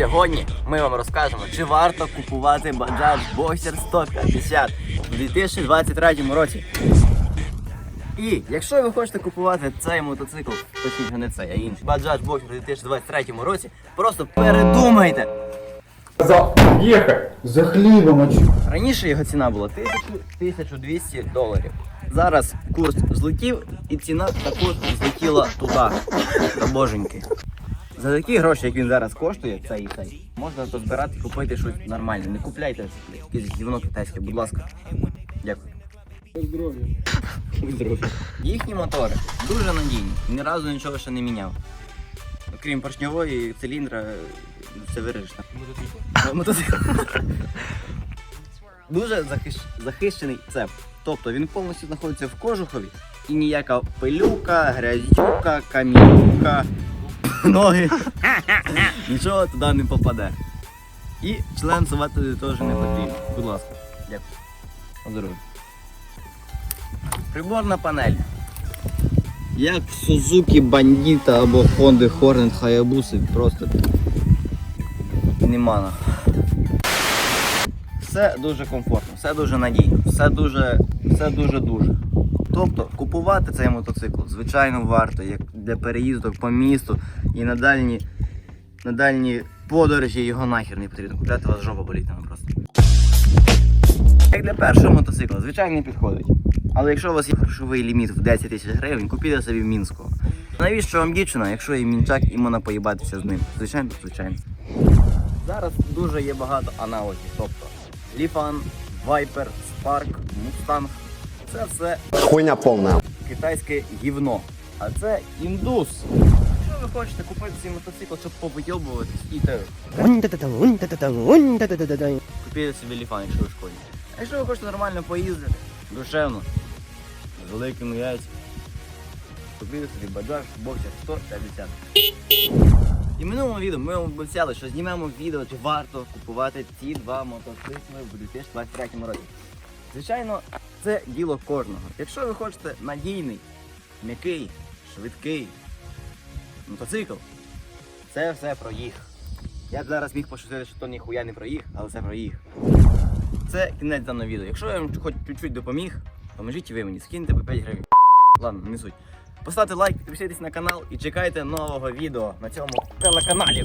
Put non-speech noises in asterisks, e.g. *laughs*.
Сьогодні ми вам розкажемо, чи варто купувати Bajaj Boxer 150 у 2023 році. І якщо ви хочете купувати цей мотоцикл, точніше не цей, а інший Bajaj Boxer у 2023 році, просто передумайте. Ехать за чё? Раніше його ціна була 1000-1200 доларів. Зараз курс злетів і ціна також злетіла туди, до боженьки. За такі гроші, як він зараз коштує, цей і цей, можна позбирати і купити щось нормальне. Не купляйте якесь гівно китайське, будь ласка. Дякую. Здоров'я. Їхні мотори дуже надійні, ні разу нічого ще не міняв. Крім поршньової циліндра, все вирішено. Мотоцикл. Дуже захищ- захищений цеп. Тобто він повністю знаходиться в кожухові і ніяка пилюка, грязюка, камінюка, ноги. *laughs* Нічого туди не попаде. І член сувати теж не потрібно. Будь ласка. Дякую. Здоров'я. Приборна панель. Як в Suzuki Bandita або Honda Hornet Hayabusa, просто нема на. Все дуже комфортно, все дуже надійно, все дуже, все дуже дуже. Тобто купувати цей мотоцикл, звичайно, варто, як для переїздок по місту і на дальні, на дальні подорожі його нахер не потрібно купляти, у вас жопа болітиме просто. Як для першого мотоцикла, звичайно, не підходить. Але якщо у вас є грошовий ліміт в 10 тисяч гривень, купіть собі мінського. Навіщо вам дівчина, якщо є мінчак і можна поїбатися з ним? Звичайно, звичайно. Зараз дуже є багато аналогів, тобто Lifan, Viper, Spark, Mustang. Це все Хуйня полная. китайське гівно. А це індус. Якщо ви хочете купити цей мотоцикл, щоб повийобуватись, і те, купіть собі Lifan, якщо ви школі. А якщо ви хочете нормально поїздити, душевно, з великими яйцями, купіть собі Bajaj Boxer 150. І в минулому відео ми вам обіцяли, що знімемо відео, чи варто купувати ці два мотоцикли в 2023 році. Звичайно, це діло кожного. Якщо ви хочете надійний, м'який, швидкий мотоцикл, це все про їх. Я б зараз міг пошутити, що то ніхуя не про їх, але це про їх. Це кінець даного відео. Якщо я вам хоч чуть-чуть допоміг, поможіть і ви мені, скиньте по 5 гривень. Ладно, не суть. Поставте лайк, підпишіться на канал і чекайте нового відео на цьому телеканалі.